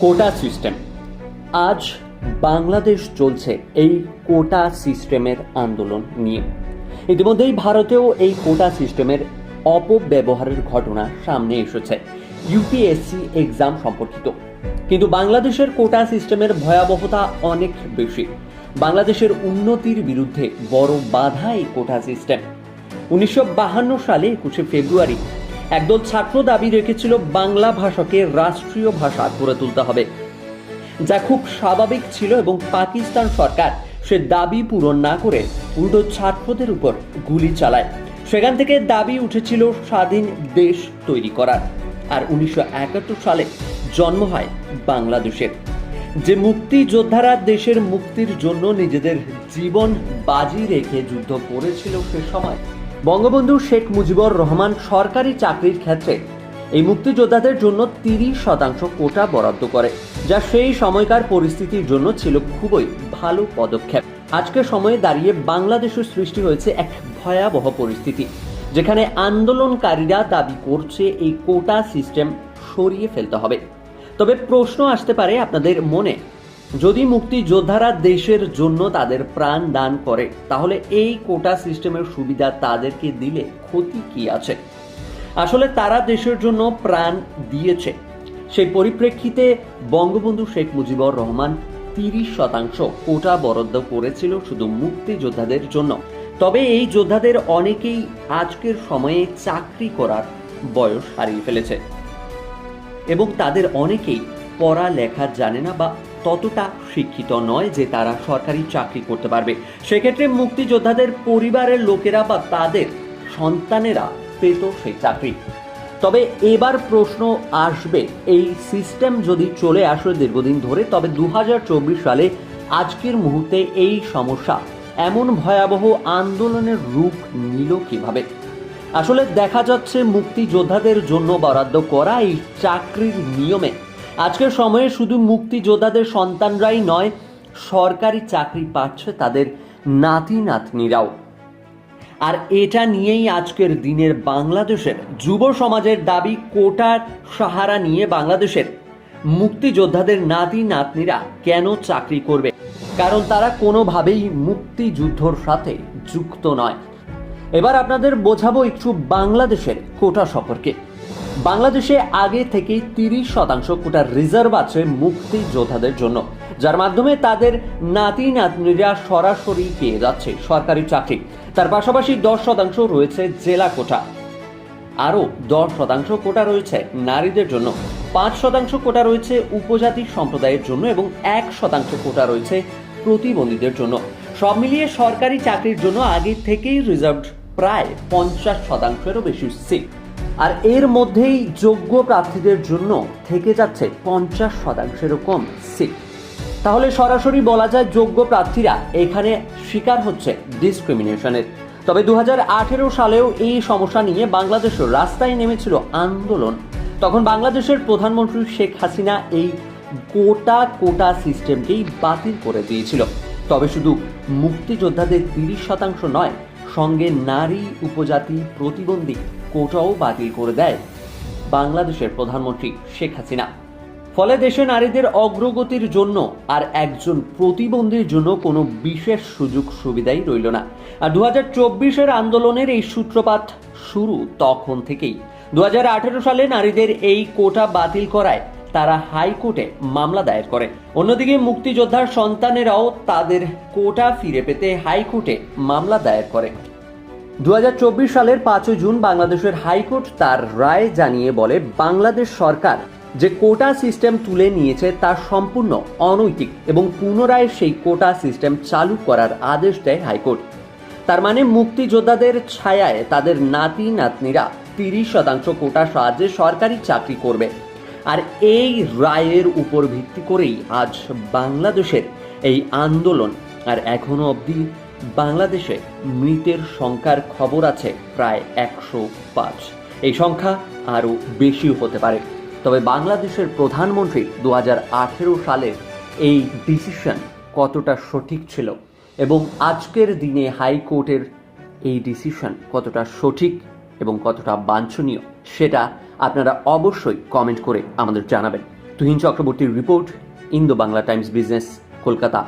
Quota system. আজ বাংলাদেশ চলছে এই কোটা সিস্টেমের আন্দোলন নিয়ে। ইতিমধ্যেই ভারতেও এই কোটা সিস্টেমের অপব্যবহারের ঘটনা সামনে এসেছে। ইউপিএসসি এক্সাম সম্পর্কিত। কিন্তু বাংলাদেশের কোটা সিস্টেমের ভয়াবহতা অনেক বেশি। বাংলাদেশের উন্নতির বিরুদ্ধে বড় বাধা এই কোটা সিস্টেম। উনিশশো সালে একুশে ফেব্রুয়ারি একদল ছাত্র দাবি রেখেছিল বাংলা ভাষাকে রাষ্ট্রীয় ভাষা করে তুলতে হবে। যা খুব স্বাভাবিক ছিল এবং পাকিস্তান সরকার সে দাবি পূরণ না করে উল্টো ছাত্রদের উপর গুলি চালায়। সেখান থেকে দাবি উঠেছিল স্বাধীন দেশ তৈরি করার। আর উনিশশো একাত্তর সালে জন্ম হয় বাংলাদেশের যে মুক্তিযোদ্ধারা দেশের মুক্তির জন্য নিজেদের জীবন বাজি রেখে যুদ্ধ করেছিল সে সময় বঙ্গবন্ধু শেখ মুজিবুর রহমান সরকারি চাকরির ক্ষেত্রে এই মুক্তিযোদ্ধাদের জন্য তিরিশ শতাংশ কোটা বরাদ্দ করে, যা সেই সময়কার পরিস্থিতির জন্য ছিল খুবই ভালো পদক্ষেপ। আজকের সময়ে দাঁড়িয়ে বাংলাদেশের সৃষ্টি হয়েছে এক ভয়াবহ পরিস্থিতি, যেখানে আন্দোলনকারীরা দাবি করছে এই কোটা সিস্টেম সরিয়ে ফেলতে হবে। তবে প্রশ্ন আসতে পারে আপনাদের মনে যদি মুক্তিযোদ্ধারা দেশের জন্য তাদের প্রাণ দান করে, তাহলে এই কোটা সিস্টেমের সুবিধা তাদেরকে দিলে ক্ষতি কি আছে? আসলে তারা দেশের জন্য প্রাণ দিয়েছে। সেই পরিপ্রেক্ষিতে বঙ্গবন্ধু শেখ মুজিবুর রহমান তিরিশ শতাংশ কোটা বরাদ্দ করেছিল শুধু মুক্তিযোদ্ধাদের জন্য। তবে এই যোদ্ধাদের অনেকেই আজকের সময়ে চাকরি করার বয়স হারিয়ে ফেলেছে। এবং তাদের অনেকেই পড়া লেখা জানে না বা ততটা শিক্ষিত নয় যে তারা সরকারি চাকরি করতে পারবে। সেক্ষেত্রে মুক্তিযোদ্ধাদের পরিবারের লোকেরা বা তাদের সন্তানেরা পেত সেই চাকরি। তবে এবার প্রশ্ন আসবে, এই সিস্টেম যদি চলে আসে দীর্ঘদিন ধরে, তবে দু হাজার চব্বিশ সালে আজকের মুহূর্তে এই সমস্যা এমন ভয়াবহ আন্দোলনের রূপ নিল কীভাবে? আসলে দেখা যাচ্ছে মুক্তিযোদ্ধাদের জন্য বরাদ্দ করা এই চাকরির নিয়মে আজকের সময়ে শুধু মুক্তিযোদ্ধাদের সন্তানরাই নয়, সরকারি চাকরি পাচ্ছে তাদের নাতি নাতনিরাও আর এটা নিয়েই আজকের দিনের বাংলাদেশের যুব সমাজের দাবি কোটার সাহারা নিয়ে বাংলাদেশের মুক্তিযোদ্ধাদের নাতি নাতনিরা কেন চাকরি করবে? কারণ তারা কোনোভাবেই মুক্তিযুদ্ধর সাথে যুক্ত নয়। এবার আপনাদের বোঝাবো একটু বাংলাদেশের কোটা সম্পর্কে। বাংলাদেশে আগে থেকেই তিরিশ শতাংশ কোটা রিজার্ভ আছে মুক্তিযোদ্ধাদের জন্য, যার মাধ্যমে তাদের নাতি নাতনিরা সরাসরি পেয়ে যাচ্ছে সরকারি চাকরি। তার পাশাপাশি দশ শতাংশ রয়েছে জেলা কোটা। আরও দশ শতাংশ কোটা রয়েছে নারীদের জন্য, পাঁচ শতাংশ কোটা রয়েছে উপজাতি সম্প্রদায়ের জন্য এবং এক শতাংশ কোটা রয়েছে প্রতিবন্ধীদের জন্য। সব মিলিয়ে সরকারি চাকরির জন্য আগে থেকেই রিজার্ভ প্রায় পঞ্চাশ শতাংশেরও বেশি সিট। আর এর মধ্যেই যোগ্য প্রার্থীদের জন্য থেকে যাচ্ছে পঞ্চাশ শতাংশেরও কম সিট। তাহলে সরাসরি বলা যায় যোগ্য প্রার্থীরা এখানে শিকার হচ্ছে ডিসক্রিমিনেশনের। তবে দু হাজার আঠেরো সালেও এই সমস্যা নিয়ে বাংলাদেশ রাস্তায় নেমেছিল আন্দোলন। তখন বাংলাদেশের প্রধানমন্ত্রী শেখ হাসিনা এই কোটা কোটা সিস্টেমকেই বাতিল করে দিয়েছিল। তবে শুধু মুক্তিযোদ্ধাদের তিরিশ শতাংশ নয় সঙ্গে নারী উপজাতি প্রতিবন্ধী কোটাও বাতিল করে দেয় বাংলাদেশের প্রধানমন্ত্রী শেখ হাসিনা। ফলে দেশে নারীদের অগ্রগতির জন্য আর একজন প্রতিবন্ধীর জন্য কোনো বিশেষ সুযোগ সুবিধাই রইল না। আর দু হাজার আন্দোলনের এই সূত্রপাত শুরু তখন থেকেই। দু হাজার আঠেরো সালে নারীদের এই কোটা বাতিল করায় তারা হাইকোর্টে মামলা দায়ের করে। অন্যদিকে মুক্তিযোদ্ধার সন্তানেরাও তাদের কোটা ফিরে পেতে হাইকোর্টে মামলা দায়ের করে। দু হাজার চব্বিশ সালের পাঁচই জুন বাংলাদেশের হাইকোর্ট তার রায় জানিয়ে বলে, বাংলাদেশ সরকার যে কোটা সিস্টেম তুলে নিয়েছে তা সম্পূর্ণ অনৈতিক এবং পুনরায় সেই কোটা সিস্টেম চালু করার আদেশ দেয় হাইকোর্ট। তার মানে মুক্তিযোদ্ধাদের ছায়ায় তাদের নাতি নাতনিরা তিরিশ শতাংশ কোটা সাহায্যে সরকারি চাকরি করবে। আর এই রায়ের উপর ভিত্তি করেই আজ বাংলাদেশের এই আন্দোলন। আর এখনও অবধি বাংলাদেশে মৃতের সংখ্যার খবর আছে প্রায় একশো পাঁচ। এই সংখ্যা আরও বেশিও হতে পারে। তবে বাংলাদেশের প্রধানমন্ত্রী দু হাজার আঠেরো সালের এই ডিসিশন কতটা সঠিক ছিল এবং আজকের দিনে হাইকোর্টের এই ডিসিশন কতটা সঠিক এবং কতটা বাঞ্ছনীয়, সেটা আপনারা অবশ্যই কমেন্ট করে আমাদের জানাবেন। তুহিন চক্রবর্তীর report Indo Bangla Times business Kolkata